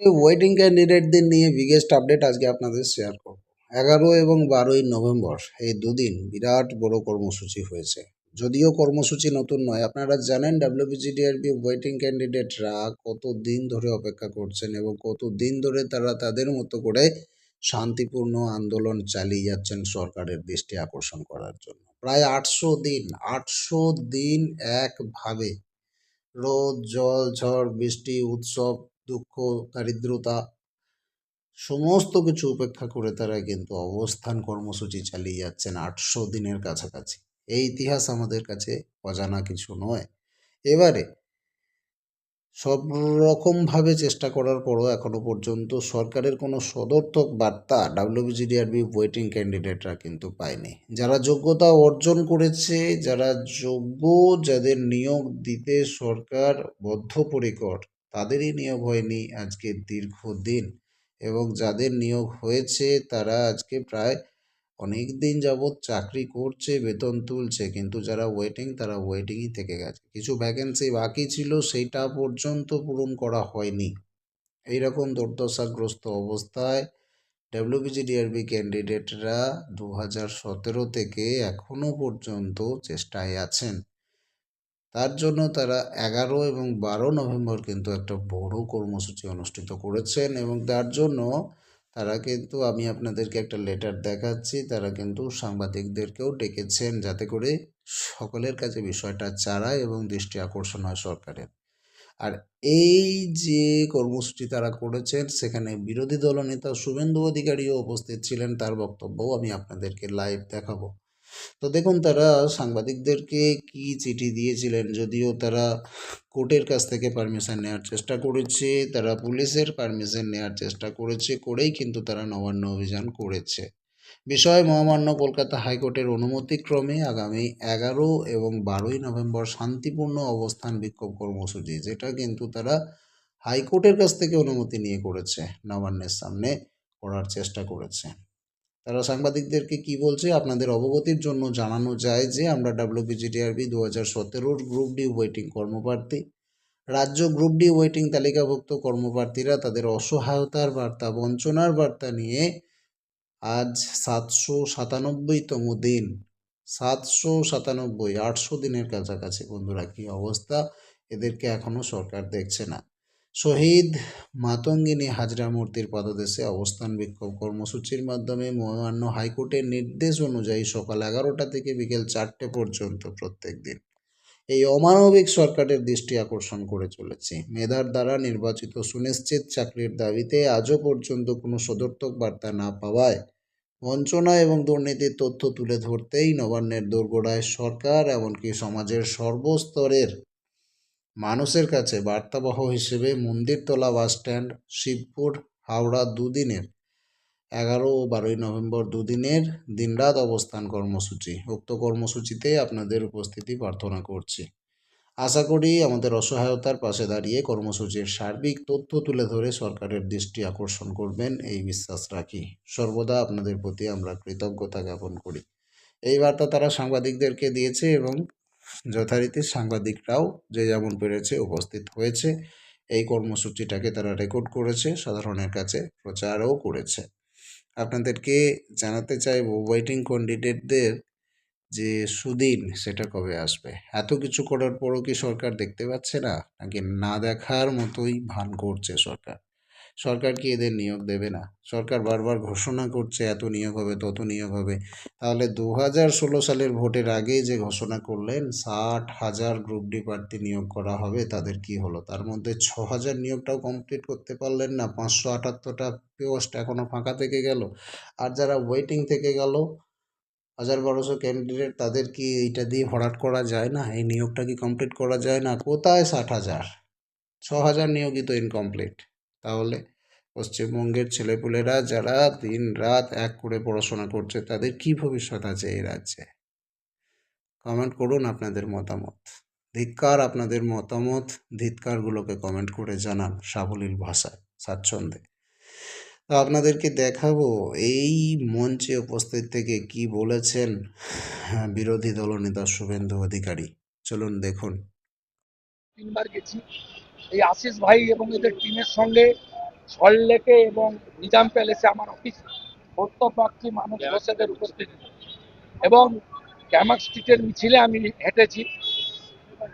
Waiting ক্যান্ডিডেটদের নিয়ে biggest update আজকে আপনাদের শেয়ার করব। এগারো এবং বারোই নভেম্বর, এই দুদিন বিরাট বড় কর্মসূচি হয়েছে। যদিও কর্মসূচি নতুন নয়, আপনারা জানেন ডাব্লিউবিজিডিআরবি ওয়েটিং ক্যান্ডিডেটরা কত দিন ধরে অপেক্ষা করছেন এবং কত দিন ধরে তারা তাদের মতো করে শান্তিপূর্ণ আন্দোলন চালিয়ে যাচ্ছেন সরকারের দৃষ্টি আকর্ষণ করার জন্য। প্রায় আটশো দিন আটশো দিন একভাবে রোদ, জল, ঝড়, বৃষ্টি, উৎসব দুঃখ, দারিদ্রতা, সমস্ত কিছু উপেক্ষা করে তারা কিন্তু অবস্থান কর্মসূচি চালিয়ে যাচ্ছেন আটশো দিনের কাছাকাছি। এই ইতিহাস আমাদের কাছে অজানা কিছু নয়। এবারে সব রকমভাবে চেষ্টা করার পরও এখনও পর্যন্ত সরকারের কোনো সদর্থক বার্তা ডাব্লিউবিজিডিআরবি ওয়েটিং ক্যান্ডিডেটরা কিন্তু পায়নি। যারা যোগ্যতা অর্জন করেছে, যারা যোগ্য, যাদের নিয়োগ দিতে সরকার বদ্ধপরিকর তাদেরই নিয়োগ হয়নি আজকে দীর্ঘদিন এবং যাদের নিয়োগ হয়েছে তারা আজকে প্রায় অনেক দিন যাবৎ চাকরি করছে, বেতন তুলছে, কিন্তু যারা ওয়েটিং তারা ওয়েটিংই থেকে গেছে। কিছু ভ্যাকেন্সি বাকি ছিল সেইটা পর্যন্ত পূরণ করা হয়নি। এইরকম দুর্দশাগ্রস্ত অবস্থায় ডাব্লিউবিজিডিআরবি ক্যান্ডিডেটরা দু হাজার সতেরো থেকে এখনও পর্যন্ত চেষ্টায় আছেন। তার জন্য তারা এগারো এবং বারো নভেম্বর কিন্তু একটা বড় কর্মসূচি অনুষ্ঠিত করেছেন এবং তার জন্য তারা কিন্তু, আমি আপনাদেরকে একটা লেটার দেখাচ্ছি, তারা কিন্তু সাংবাদিকদেরকেও ডেকেছেন যাতে করে সকলের কাছে বিষয়টা চাড়ায় এবং দৃষ্টি আকর্ষণ হয় সরকারের। আর এই যে কর্মসূচি তারা করেছেন, সেখানে বিরোধী দলনেতা শুভেন্দু অধিকারীও উপস্থিত ছিলেন, তার বক্তব্যও আমি আপনাদেরকে লাইভ দেখাবো। তো দেখুন, তারা সাংবাদিকদেরকে কি চিঠি দিয়েছিলেন? যদিও তারা কোর্টের কাছ থেকে পারমিশন নেওয়ার চেষ্টা করেছে, তারা পুলিশের পারমিশন নেওয়ার চেষ্টা করেছে, করেই কিন্তু তারা নবান্ন অভিযান করেছে। বিষয় মহামান্য কলকাতা হাইকোর্টের অনুমতিক্রমে আগামী এগারো এবং বারোই নভেম্বর শান্তিপূর্ণ অবস্থান বিক্ষোভ কর্মসূচি, যেটা কিন্তু তারা হাইকোর্টের কাছ থেকে অনুমতি নিয়ে করেছে, নবান্নের সামনে করার চেষ্টা করেছে। তারা সাংবাদিকদেরকে কি বলছে? আপনাদের অবগতির জন্য জানানো যায় যে, আমরা ডাব্লিউবিজিডিআরবি দু হাজার সতেরোর গ্রুপ ডি ওয়েটিং কর্মপ্রার্থী। রাজ্য গ্রুপ ডি ওয়েটিং তালিকাভুক্ত কর্মপ্রার্থীরা তাদের অসহায়তার বার্তা, বঞ্চনার বার্তা নিয়ে আজ সাতশো সাতানব্বইতম দিন। সাতশো সাতানব্বই, আটশো দিনের কাছাকাছি। বন্ধুরা, কি অবস্থা? এদেরকে এখনও সরকার দেখছে না। শহীদ মাতঙ্গিনী হাজরা মূর্তির পাদদেশে অবস্থান বিক্ষোভ কর্মসূচির মাধ্যমে মহামান্য হাইকোর্টের নির্দেশ অনুযায়ী সকাল এগারোটা থেকে বিকেল চারটে পর্যন্ত প্রত্যেক দিন। এই অমানবিক সরকারের দৃষ্টি আকর্ষণ করে চলেছে। মেধার দ্বারা নির্বাচিত সুনিশ্চিত চাকরির দাবিতে আজও পর্যন্ত কোনো সদর্থক বার্তা না পাওয়ায় বঞ্চনা এবং দুর্নীতির তথ্য তুলে ধরতেই নবান্নের দোরগোড়ায় সরকার, এমনকি সমাজের সর্বস্তরের মানুষের কাছে বার্তাবহ হিসেবে মন্দিরতলা বাসস্ট্যান্ড শিবপুর হাওড়া দুদিনের, এগারো ও বারোই নভেম্বর দুদিনের দিনরাত অবস্থান কর্মসূচি। উক্ত কর্মসূচিতে আপনাদের উপস্থিতি প্রার্থনা করছি। আশা করি আমাদের অসহায়তার পাশে দাঁড়িয়ে কর্মসূচির সার্বিক তথ্য তুলে ধরে সরকারের দৃষ্টি আকর্ষণ করবেন এই বিশ্বাস রাখি। সর্বদা আপনাদের প্রতি আমরা কৃতজ্ঞতা জ্ঞাপন করি। এই বার্তা তারা সাংবাদিকদেরকে দিয়েছে এবং যথারীতি সাংবাদিকরাও যে যেমন পেরেছে উপস্থিত হয়েছে, এই কর্মসূচিটাকে তারা রেকর্ড করেছে, সাধারণের কাছে প্রচারও করেছে। আপনাদেরকে জানাতে চাইব ওয়েটিং ক্যান্ডিডেটদের যে সুদিন, সেটা কবে আসবে? এত কিছু করার পরও কি সরকার দেখতে পাচ্ছে না? নাকি না দেখার মতোই ভান করছে সরকার? সরকার কি এদের নিয়োগ দেবে না? সরকার বারবার ঘোষণা করছে, এত নিয়োগ হবে, তত নিয়োগ হবে। তাহলে দু হাজার ষোলো সালের ভোটের আগে যে ঘোষণা করলেন, ষাট হাজার গ্রুপ ডি প্রার্থী নিয়োগ করা হবে, তাদের কি হলো? তার মধ্যে ছ হাজার নিয়োগটাও কমপ্লিট করতে পারলেন না, পাঁচশো আটাত্তরটা পোস্ট এখনও ফাঁকা থেকে গেল। আর যারা ওয়েটিং থেকে গেল, হাজার বারোশো ক্যান্ডিডেট তাদের কি এইটা দিয়ে ভরাট করা যায় না? এই নিয়োগটা কি কমপ্লিট করা যায় না? কোথায় ষাট হাজার? ছ হাজার নিয়োগই তো ইনকমপ্লিট তাহলে পশ্চিমবঙ্গের ছেলেপুলেরা যারা দিন রাত এক করে পড়াশোনা করছে, তাদের কি ভবিষ্যৎ আছে এই রাজ্যে? কমেন্ট করুন আপনাদের মতামত। ধিক্কার আপনাদের মতামত, ধিক্কারগুলোকে কমেন্ট করে জানান সাবলীল ভাষায়, স্বাচ্ছন্দ্যে। তো আপনাদেরকে দেখাবো এই মঞ্চে উপস্থিত থেকে কি বলেছেন বিরোধী দলনেতা শুভেন্দু অধিকারী। চলুন দেখুন। তিনবার গেছি। এই আশিস ভাই এবং এদের টিমের সঙ্গে সল্লেকে এবং নিজাম প্যালেসে আমার অফিস। প্রত্যপাক্ষী মানুষ বসেদের উপস্থিতি। এবং ক্যামাক স্ট্রিটের মিছিলে আমি হেঁটেছি।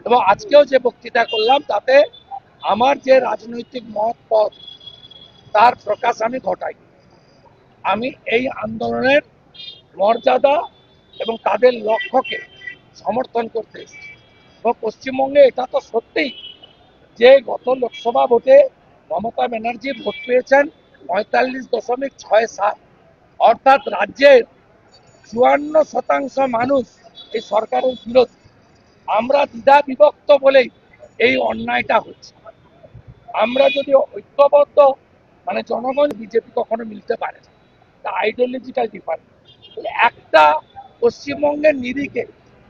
এবং আজকেও যে বক্তৃতা করলাম তাতে আমার যে রাজনৈতিক মত পথ তার প্রকাশ আমি ঘটাই। আমি এই আন্দোলনের মর্যাদা এবং তাদের লক্ষ্যকে সমর্থন করতে এসেছি। এবং পশ্চিমবঙ্গে এটা তো সত্যিই যে গত লোকসভা ভোটে মমতা ব্যানার্জি ভোট পেয়েছেন পঁয়তাল্লিশ দশমিক ছয় সাত। অর্থাৎ রাজ্যের চুয়ান্ন শতাংশ মানুষ এই সরকারের বিরোধী। আমরা দ্বিধা বিভক্ত বলেই এই অন্যায়টা হচ্ছে। আমরা যদি ঐক্যবদ্ধ মানে জনগণ বিজেপি কখনো মিলতে পারে না, তা আইডিওলজিক্যাল ডিফারেন্স একটা পশ্চিমবঙ্গের নিরিখে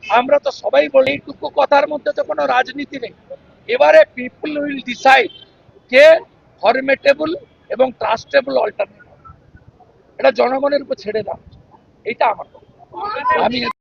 আমরা তো সবাই বলি, এইটুকু কথার মধ্যে তো কোনো রাজনীতি নেই। এবারে পিপল উইল ডিসাইড কে ফরমেটেবল এবং ট্রাস্টেবল অল্টারনেটিভ এটা জনগণের উপর ছেড়ে দাও। এটা আমার আমি